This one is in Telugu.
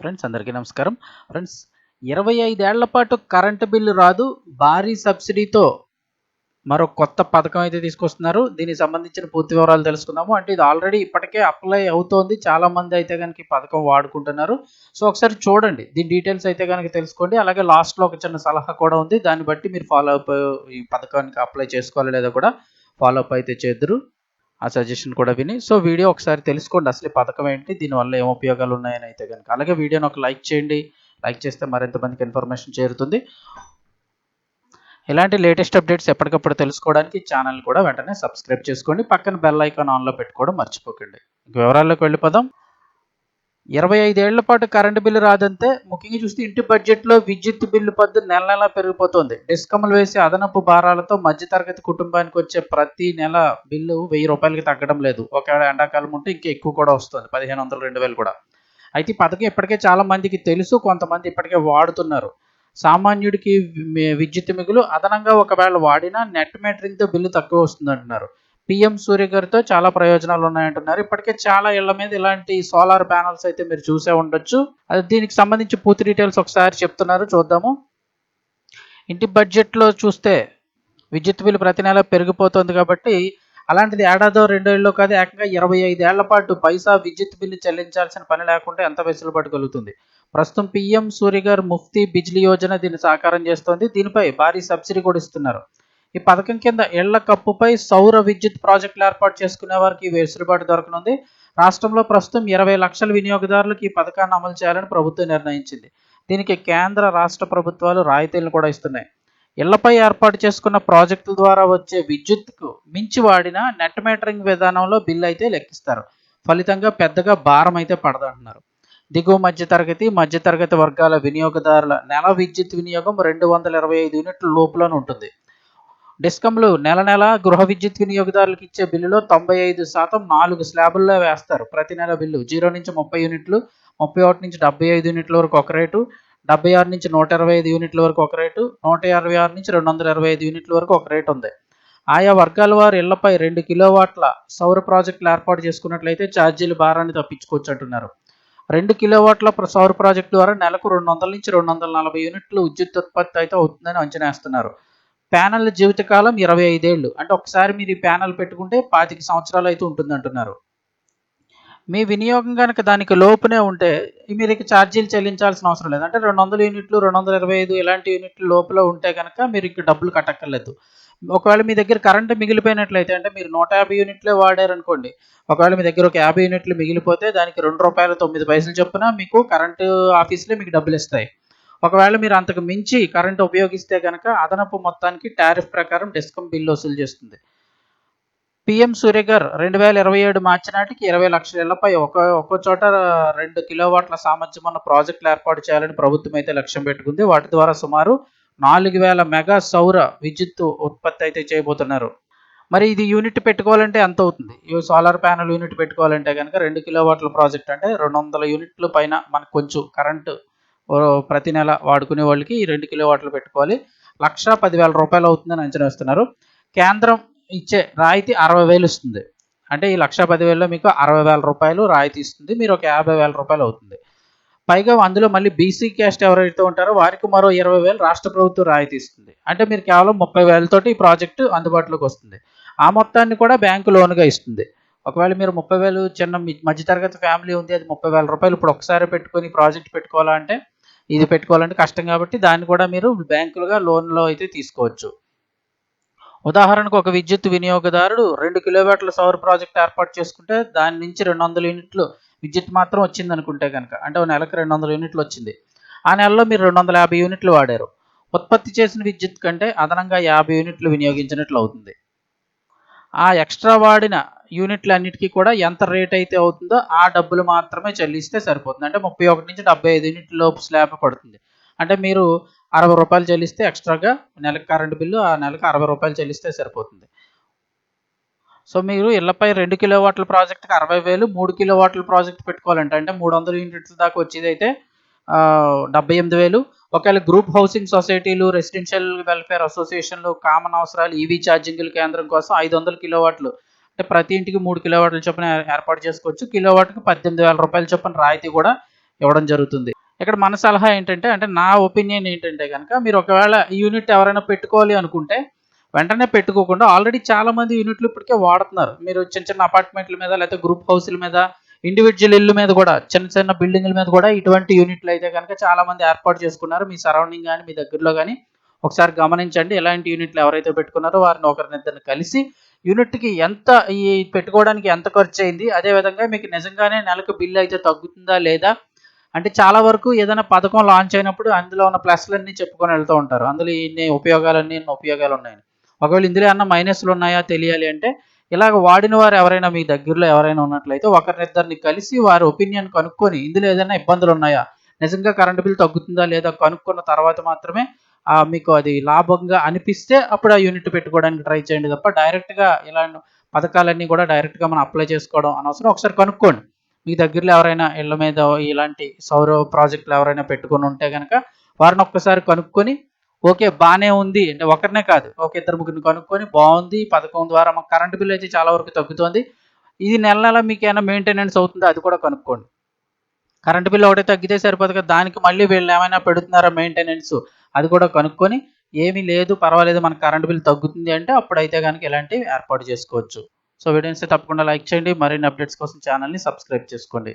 ఫ్రెండ్స్ అందరికీ నమస్కారం. ఫ్రెండ్స్ ఇరవై ఐదేళ్ళ పాటు కరెంటు బిల్లు రాదు. భారీ సబ్సిడీతో మరో కొత్త పథకం అయితే తీసుకొస్తున్నారు. దీనికి సంబంధించిన పూర్తి వివరాలు తెలుసుకుందాము. అంటే ఇది ఆల్రెడీ ఇప్పటికే అప్లై అవుతోంది. చాలా మంది అయితే కనుక ఈ పథకం వాడుకుంటున్నారు. సో ఒకసారి చూడండి. దీని డీటెయిల్స్ అయితే కనుక తెలుసుకోండి. అలాగే లాస్ట్లో ఒక చిన్న సలహా కూడా ఉంది. దాన్ని బట్టి మీరు ఫాలో అప్ ఈ పథకానికి అప్లై చేసుకోవాలి లేదా కూడా ఫాలో అప్ అయితే చేద్దరు. ఆ సజెషన్ కూడా విని. సో వీడియో ఒకసారి తెలుసుకోండి. అసలు పథకం ఏంటి? దీనివల్ల ఏం ఉపయోగాలు ఉన్నాయని అయితే కనుక అలాగే వీడియోని ఒక లైక్ చేయండి. లైక్ చేస్తే మరింత మందికి ఇన్ఫర్మేషన్ చేరుతుంది. ఇలాంటి లేటెస్ట్ అప్డేట్స్ ఎప్పటికప్పుడు తెలుసుకోవడానికి ఛానల్ కూడా వెంటనే సబ్స్క్రైబ్ చేసుకోండి. పక్కన బెల్ ఐకాన్ ఆన్లో పెట్టుకోవడం మర్చిపోకండి. ఇంక వివరాల్లోకి వెళ్ళిపోదాం. ఇరవై ఐదేళ్ళ పాటు కరెంటు బిల్లు రాదంతే ముఖ్యంగా చూస్తే ఇంటి బడ్జెట్లో విద్యుత్ బిల్లు పద్దు నెల నెలా పెరిగిపోతుంది. డిస్కమ్లు వేసి అదనపు భారాలతో మధ్యతరగతి కుటుంబానికి వచ్చే ప్రతి నెల బిల్లు వెయ్యి రూపాయలకి తగ్గడం లేదు. ఒకవేళ ఎండాకాలం ఉంటే ఇంకా ఎక్కువ కూడా వస్తుంది. పదిహేను వందలు రెండు వేలు కూడా. అయితే ఈ పథకం ఇప్పటికే చాలా మందికి తెలుసు కొంతమంది ఇప్పటికే వాడుతున్నారు. సామాన్యుడికి విద్యుత్ మిగులు అదనంగా ఒకవేళ వాడినా నెట్ మీటరింగ్తో బిల్లు తక్కువ వస్తుంది అంటున్నారు పిఎం సూర్య గారితో చాలా ప్రయోజనాలు ఉన్నాయంటున్నారు. ఇప్పటికే చాలా ఇళ్ళ మీద ఇలాంటి సోలార్ ప్యానల్స్ అయితే మీరు చూసే ఉండొచ్చు. అది దీనికి సంబంధించి పూర్తి డీటెయిల్స్ ఒకసారి చెప్తున్నారు. చూద్దాము. ఇంటి బడ్జెట్లో చూస్తే విద్యుత్ బిల్లు ప్రతి నెల పెరిగిపోతుంది కాబట్టి అలాంటిది ఏడాదో రెండేళ్ళు కాదు ఏకంగా ఇరవై ఐదేళ్ళ పాటు పైసా విద్యుత్ బిల్లు చెల్లించాల్సిన పని లేకుండా ఎంత వెసులుబాటు కలుగుతుంది? ప్రస్తుతం పిఎం సూర్య గారు ముఫ్తీ బిజ్లీ యోజన దీన్ని సాకారం చేస్తోంది. దీనిపై భారీ సబ్సిడీ కూడా ఇస్తున్నారు. ఈ పథకం కింద ఇళ్ళ కప్పుపై సౌర విద్యుత్ ప్రాజెక్టులు ఏర్పాటు చేసుకునే వారికి వెసులుబాటు దొరకనుంది. రాష్ట్రంలో ప్రస్తుతం ఇరవై లక్షల వినియోగదారులకు ఈ పథకాన్ని అమలు చేయాలని ప్రభుత్వం నిర్ణయించింది. దీనికి కేంద్ర రాష్ట్ర ప్రభుత్వాలు రాయితీలను కూడా ఇస్తున్నాయి. ఇళ్ళపై ఏర్పాటు చేసుకున్న ప్రాజెక్టుల ద్వారా వచ్చే విద్యుత్కు మించి వాడిన నెట్ మీటరింగ్ విధానంలో బిల్లు అయితే లెక్కిస్తారు. ఫలితంగా పెద్దగా భారం అయితే పడదంటున్నారు దిగువ మధ్యతరగతి మధ్యతరగతి వర్గాల వినియోగదారుల నెల విద్యుత్ వినియోగం రెండు వందల ఇరవై ఐదు యూనిట్ల లోపులోనే ఉంటుంది. డిస్కంలు నెల నెల గృహ విద్యుత్ వినియోగదారులకు ఇచ్చే బిల్లులో తొంభై ఐదు శాతం నాలుగు స్లాబుల్లో వేస్తారు. ప్రతి నెల బిల్లు జీరో నుంచి ముప్పై యూనిట్లు ముప్పై ఒకటి నుంచి డెబ్బై ఐదు యూనిట్ల వరకు ఒక రేటు డెబ్బై ఆరు నుంచి నూట ఇరవై ఐదు యూనిట్ల వరకు ఒక రేటు నూట ఇరవై ఆరు నుంచి రెండు వందల ఇరవై ఐదు యూనిట్ల వరకు ఒక రేటు ఉంది. ఆయా వర్గాల వారు ఇళ్ళపై రెండు కిలోవాట్ల సౌర ప్రాజెక్టులు ఏర్పాటు చేసుకున్నట్లయితే ఛార్జీలు భారాన్ని తప్పించుకోవచ్చు అంటున్నారు. రెండు కిలోవాట్ల సౌర ప్రాజెక్టు ద్వారా నెలకు రెండు వందల నుంచి రెండు వందల నలభై యూనిట్లు విద్యుత్ ఉత్పత్తి అయితే అవుతుందని అంచనా వేస్తున్నారు. ప్యానెల్ జీవితకాలం ఇరవై ఐదేళ్ళు. అంటే ఒకసారి మీరు ఈ ప్యానెల్ పెట్టుకుంటే పాతిక సంవత్సరాలు అయితే ఉంటుంది అంటున్నారు మీ వినియోగం కనుక దానికి లోపునే ఉంటే మీరు ఛార్జీలు చెల్లించాల్సిన అవసరం లేదు. అంటే రెండు వందల యూనిట్లు రెండు వందల ఇరవై ఐదు ఇలాంటి యూనిట్లు లోపల ఉంటే కనుక మీరు ఇంక డబ్బులు కట్టక్కర్లేదు. ఒకవేళ మీ దగ్గర కరెంట్ మిగిలిపోయినట్లయితే అంటే మీరు నూట యాభై యూనిట్లే వాడారనుకోండి. ఒకవేళ మీ దగ్గర ఒక యాభై యూనిట్లు మిగిలిపోతే దానికి రెండు రూపాయల తొమ్మిది పైసలు చొప్పున మీకు కరెంటు ఆఫీస్లో మీకు డబ్బులు ఇస్తాయి. ఒకవేళ మీరు అంతకు మించి కరెంట్ ఉపయోగిస్తే కనుక అదనపు మొత్తానికి టారిఫ్ ప్రకారం డిస్కమ్ బిల్లు వసూలు చేస్తుంది. పిఎం సూర్యగర్ రెండు వేల ఇరవై ఏడు మార్చి నాటికి ఇరవై లక్షల ఇళ్ళపై ఒక ఒక్కో చోట రెండు కిలోవాట్ల సామర్థ్యం ఉన్న ప్రాజెక్టులు ఏర్పాటు చేయాలని ప్రభుత్వం అయితే లక్ష్యం పెట్టుకుంది. వాటి ద్వారా సుమారు నాలుగు వేల మెగా సౌర విద్యుత్ ఉత్పత్తి అయితే చేయబోతున్నారు. మరి ఇది యూనిట్ పెట్టుకోవాలంటే ఎంత అవుతుంది? ఈ సోలార్ ప్యానల్ యూనిట్ పెట్టుకోవాలంటే కనుక రెండు కిలోవాట్ల ప్రాజెక్ట్ అంటే రెండు వందల యూనిట్ల పైన మనకు కొంచెం కరెంటు ప్రతి నెల వాడుకునే వాళ్ళకి ఈ రెండు కిలోవాట్లు పెట్టుకోవాలి. లక్ష పదివేల రూపాయలు అవుతుందని అంచనా వేస్తున్నారు. కేంద్రం ఇచ్చే రాయితీ అరవై వేలు ఇస్తుంది. అంటే ఈ లక్ష పదివేలలో మీకు అరవై వేల రూపాయలు రాయితీ ఇస్తుంది. మీరు ఒక యాభై వేల రూపాయలు అవుతుంది. పైగా అందులో మళ్ళీ బీసీ క్యాస్ట్ ఎవరైతే ఉంటారో వారికి మరో ఇరవై వేలు రాష్ట్ర ప్రభుత్వం రాయితీ ఇస్తుంది. అంటే మీరు కేవలం ముప్పై వేలతోటి ఈ ప్రాజెక్టు అందుబాటులోకి వస్తుంది. ఆ మొత్తాన్ని కూడా బ్యాంకు లోన్గా ఇస్తుంది. ఒకవేళ మీరు ముప్పై వేలు చిన్న మధ్యతరగతి ఫ్యామిలీ ఉంది అది ముప్పై వేల రూపాయలు ఇప్పుడు ఒకసారి పెట్టుకొని ప్రాజెక్ట్ పెట్టుకోవాలంటే ఇది పెట్టుకోవాలంటే కష్టం కాబట్టి దాన్ని కూడా మీరు బ్యాంకులుగా లోన్లో అయితే తీసుకోవచ్చు. ఉదాహరణకు ఒక విద్యుత్ వినియోగదారుడు రెండు కిలోవాట్ల సౌర ప్రాజెక్ట్ ఏర్పాటు చేసుకుంటే దాని నుంచి రెండు వందల యూనిట్లు విద్యుత్ మాత్రం వచ్చింది అనుకుంటే కనుక అంటే ఒక నెలకు రెండు వందల యూనిట్లు వచ్చింది. ఆ నెలలో మీరు రెండు వందల యాభై యూనిట్లు వాడారు. ఉత్పత్తి చేసిన విద్యుత్ కంటే అదనంగా యాభై యూనిట్లు వినియోగించినట్లు అవుతుంది. ఆ ఎక్స్ట్రా వాడిన యూనిట్లన్నిటికీ కూడా ఎంత రేట్ అయితే అవుతుందో ఆ డబ్బులు మాత్రమే చెల్లిస్తే సరిపోతుంది. అంటే ముప్పై ఒకటి నుంచి డెబ్బై ఐదు యూనిట్ల లోపు స్లాబ్ పడుతుంది. అంటే మీరు అరవై రూపాయలు చెల్లిస్తే ఎక్స్ట్రాగా నెలకు కరెంటు బిల్లు ఆ నెలకు అరవై రూపాయలు చెల్లిస్తే సరిపోతుంది. సో మీరు ఇళ్ళపై రెండు కిలో వాట్ల ప్రాజెక్ట్కి అరవై వేలు మూడు కిలో వాట్ల ప్రాజెక్ట్ పెట్టుకోవాలంటే అంటే మూడు వందల యూనిట్ల దాకా వచ్చేది అయితే డెబ్బై ఎనిమిది వేలు. ఒకవేళ గ్రూప్ హౌసింగ్ సొసైటీలు రెసిడెన్షియల్ వెల్ఫేర్ అసోసియేషన్లు కామన్ అవసరాలు ఈవీ ఛార్జింగ్ల కేంద్రం కోసం ఐదు వందల కిలో వాట్లు అంటే ప్రతి ఇంటికి మూడు కిలోవాట్ల చొప్పున ఏర్పాటు చేసుకోవచ్చు. కిలోవాట్కి పద్దెనిమిది వేల రూపాయల చొప్పున రాయితీ కూడా ఇవ్వడం జరుగుతుంది. ఇక్కడ మన సలహా ఏంటంటే అంటే నా ఒపీనియన్ ఏంటంటే కనుక మీరు ఒకవేళ ఈ యూనిట్ ఎవరైనా పెట్టుకోవాలి అనుకుంటే వెంటనే పెట్టుకోకుండా ఆల్రెడీ చాలా మంది యూనిట్లు ఇప్పటికే వాడుతున్నారు. మీరు చిన్న చిన్న అపార్ట్మెంట్ల మీద లేకపోతే గ్రూప్ హౌస్ల మీద ఇండివిజువల్ ఇల్లు మీద కూడా చిన్న చిన్న బిల్డింగ్ల మీద కూడా ఇటువంటి యూనిట్లు అయితే కనుక చాలా మంది ఏర్పాటు చేసుకున్నారు. మీ సరౌండింగ్ కానీ మీ దగ్గరలో కానీ ఒకసారి గమనించండి. ఎలాంటి యూనిట్లు ఎవరైతే పెట్టుకున్నారో వారిని ఒకరినిద్దరిని కలిసి యూనిట్కి ఎంత ఈ పెట్టుకోవడానికి ఎంత ఖర్చు అయింది అదేవిధంగా మీకు నిజంగానే నెలకు బిల్లు అయితే తగ్గుతుందా లేదా? అంటే చాలా వరకు ఏదైనా పథకం లాంచ్ అయినప్పుడు అందులో ఉన్న ప్లస్లన్నీ చెప్పుకొని వెళ్తూ ఉంటారు. అందులో ఇన్ని ఉపయోగాలన్నీ ఇన్ని ఉపయోగాలు ఉన్నాయని ఒకవేళ ఇందులో ఏమన్నా మైనస్లు ఉన్నాయా తెలియాలి అంటే ఇలాగ వాడిన వారు ఎవరైనా మీ దగ్గరలో ఎవరైనా ఉన్నట్లయితే ఒకరినిద్దరిని కలిసి వారి ఒపీనియన్ కనుక్కొని ఇందులో ఏదైనా ఇబ్బందులు ఉన్నాయా నిజంగా కరెంట్ బిల్ తగ్గుతుందా లేదా కనుక్కున్న తర్వాత మాత్రమే మీకు అది లాభంగా అనిపిస్తే అప్పుడు ఆ యూనిట్ పెట్టుకోవడానికి ట్రై చేయండి తప్ప డైరెక్ట్గా ఇలాంటి పథకాలన్నీ కూడా డైరెక్ట్గా మనం అప్లై చేసుకోవడం అనవసరం. ఒకసారి కనుక్కోండి. మీ దగ్గరలో ఎవరైనా ఇళ్ళ మీద ఇలాంటి సౌర ప్రాజెక్టులు ఎవరైనా పెట్టుకొని ఉంటే కనుక వారిని ఒక్కసారి కనుక్కొని ఓకే బాగానే ఉంది. అంటే ఒకరినే కాదు ఒక ఇద్దరు ముగ్గురిని కనుక్కొని బాగుంది పథకం ద్వారా మాకు కరెంట్ బిల్ అయితే చాలా వరకు తగ్గుతుంది. ఇది నెల నెల మీకు ఏమైనా మెయింటెనెన్స్ అవుతుందో? అది కూడా కనుక్కోండి. కరెంట్ బిల్ ఒకటే తగ్గితే సరిపోదు కదా దానికి మళ్ళీ వీళ్ళు ఏమైనా పెడుతున్నారా మెయింటెనెన్స్ అది కూడా కనుక్కొని ఏమీ లేదు పర్వాలేదు మన కరెంట్ బిల్ తగ్గుతుంది అంటే అప్పుడైతే కనుక ఇలాంటివి ఏర్పాటు చేసుకోవచ్చు. సో వీడియోస్ తప్పకుండా లైక్ చేయండి మరిన్ని అప్డేట్స్ కోసం ఛానల్ని సబ్స్క్రైబ్ చేసుకోండి.